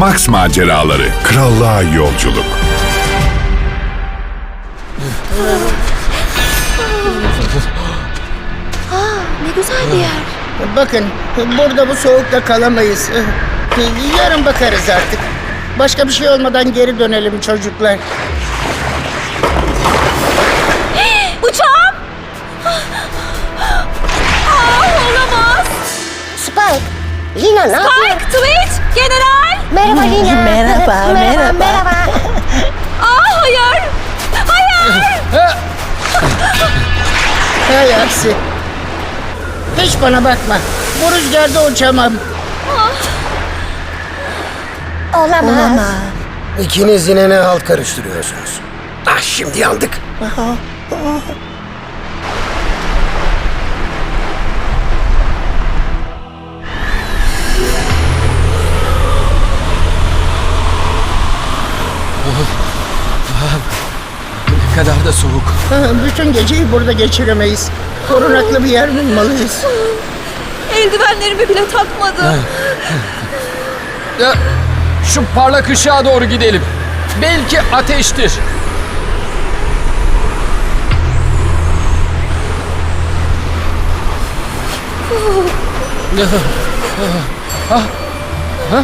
Max Maceraları Krallığa Yolculuk Ne güzel bir yer. Bakın burada bu soğukta kalamayız. Yarın bakarız artık. Başka bir şey olmadan geri dönelim çocuklar. Uçağım! Aa, olamaz. Spike. Lina ne yapıyor? Spike, Twitch, General! Merhaba Lina. Merhaba, merhaba. Merhaba. Aa, hayır! Hayır! Hay aksi. Hiç bana bakma. Bu rüzgarda uçamam. Olamaz. İkiniz yine ne halt karıştırıyorsunuz? Ah şimdi yandık. Kadar da soğuk. Bütün geceyi burada geçiremeyiz. Korunaklı bir yer bulmalıyız. Eldivenlerimi bile takmadım. Ya, şu parlak ışığa doğru gidelim. Belki ateştir. Ah, ah.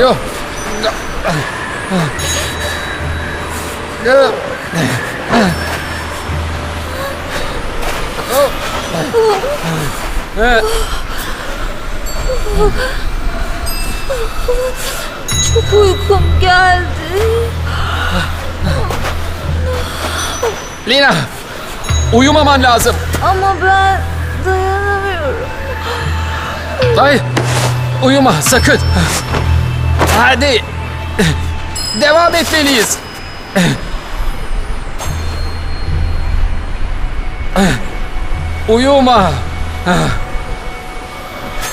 Ya. Eh. Çok uykum geldi. Lina, uyumaman lazım. Ama ben dayanamıyorum. Hayır, uyuma sakın. Hadi, devam etmeliyiz. Uyuma.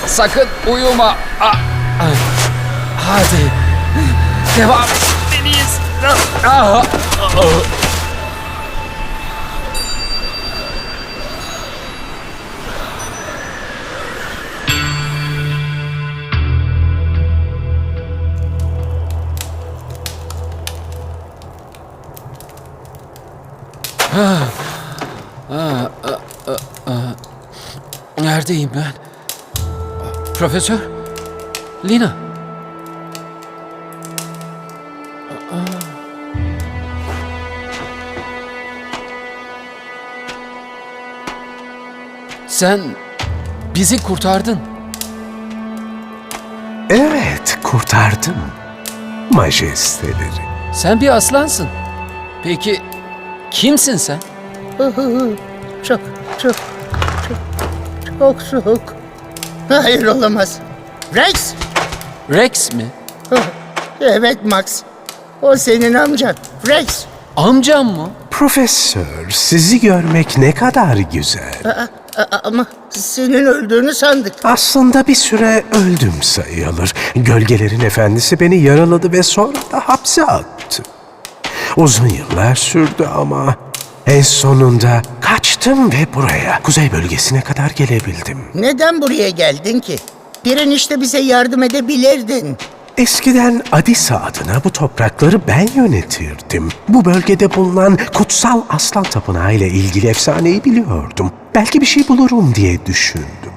Sakın uyuma. Hadi, devam etmeliyiz. Ah. Neredeyim ben? Profesör? Lina? Sen bizi kurtardın. Evet, kurtardım. Majesteleri. Sen bir aslansın. Peki kimsin sen? Çok, çok, çok, çok soğuk. Hayır olamaz. Rex! Rex mi? Evet Max. O senin amcan. Rex. Amcam mı? Profesör, sizi görmek ne kadar güzel. A- a- ama senin öldüğünü sandık. Aslında bir süre öldüm sayılır. Gölgelerin efendisi beni yaraladı ve sonra da hapse attı. Uzun yıllar sürdü ama en sonunda kaçtım ve buraya, kuzey bölgesine kadar gelebildim. Neden buraya geldin ki? Direnişte bize yardım edebilirdin. Eskiden Adisa adına bu toprakları ben yönetirdim. Bu bölgede bulunan kutsal aslan tapınağı ile ilgili efsaneyi biliyordum. Belki bir şey bulurum diye düşündüm.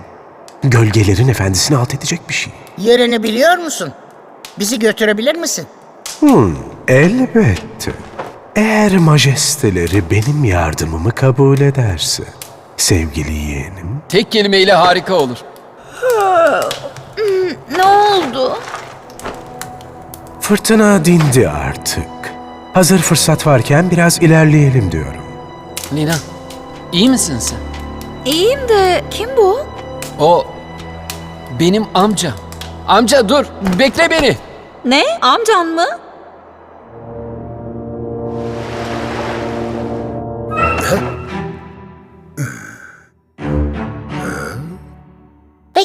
Gölgelerin efendisini alt edecek bir şey. Yerini biliyor musun? Bizi götürebilir misin? Elbette. Eğer majesteleri benim yardımımı kabul ederse. Sevgili yeğenim, Tek kelimeyle harika olur. Ne oldu? fırtına dindi artık. Hazır fırsat varken biraz ilerleyelim diyorum. Lina, iyi misin sen? İyiyim de kim bu? O benim amcam. Amca dur, bekle beni. Ne? Amcan mı?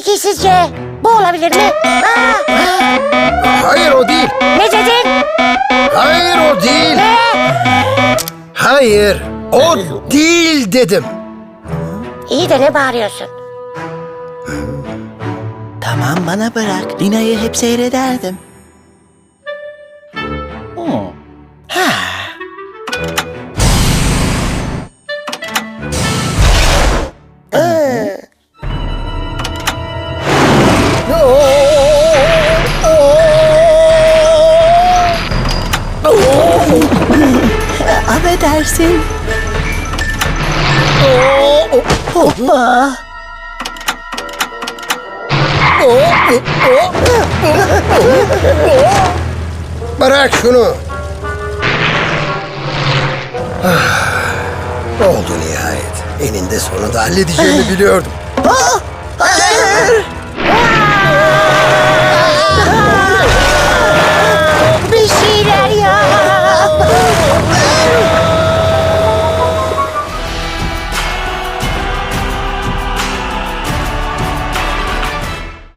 Peki sizce bu olabilir mi? Aa, Hayır o değil. ne dedin? Hayır o değil. Hayır o değil dedim. İyi de ne bağırıyorsun? Tamam bana bırak. Lina'yı hep seyrederdim. Affedersin. Hoppa. Bırak şunu. Ah, Oldu nihayet. Eninde sonunda halledeceğimi biliyordum.